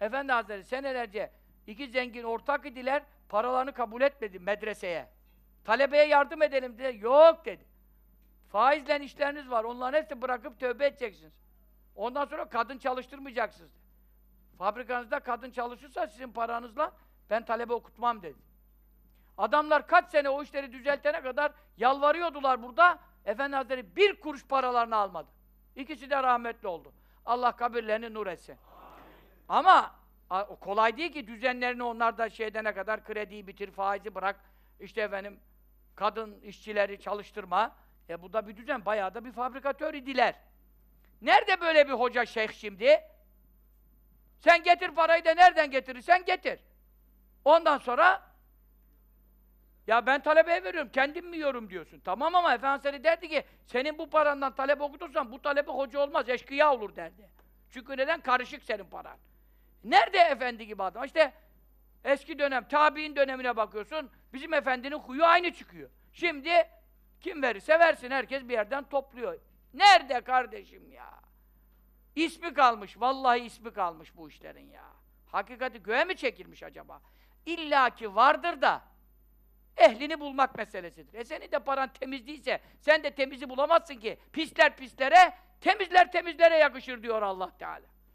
Efendi Hazretleri senelerce iki zengin ortak idiler, paralarını kabul etmedi medreseye. Talebeye yardım edelim dedi. Yok dedi. Faizle işleriniz var. Onların hepsini bırakıp tövbe edeceksiniz. Ondan sonra kadın çalıştırmayacaksınız. dedi. Fabrikanızda kadın çalışırsa sizin paranızla ben talebe okutmam dedi. Adamlar kaç sene o işleri düzeltene kadar yalvarıyordular burada. Efendi Hazretleri bir kuruş paralarını almadı. İkisi de rahmetli oldu. Allah kabirlerini nur etsin. Ama kolay değil ki düzenlerini onlar da şeydene kadar krediyi bitir, faizi bırak. İşte efendim kadın işçileri çalıştırma. E bu da bir düzen. Bayağı da bir fabrikatör idiler. Nerede böyle bir hoca şeyh şimdi? Sen getir parayı da nereden getirirsen getir. Ondan sonra ya ben talebeye veriyorum, kendim mi yiyorum diyorsun. Tamam ama Efendimiz derdi ki, senin bu parandan talep okutursan bu talebe hoca olmaz, eşkıya olur derdi. Çünkü neden? Karışık senin paran. Nerede efendi gibi adam? İşte eski dönem, tabi'in dönemine bakıyorsun, bizim efendinin huyu aynı çıkıyor. Şimdi kim verirse versin, herkes bir yerden topluyor. Nerede kardeşim ya? İsmi kalmış, vallahi ismi kalmış bu işlerin ya. Hakikati göğe mi çekilmiş acaba? İlla ki vardır da, ehlini bulmak meselesidir. E senin de paran temiz değilse, sen de temizi bulamazsın ki. Pisler pislere, temizler temizlere yakışır diyor Allah Teala.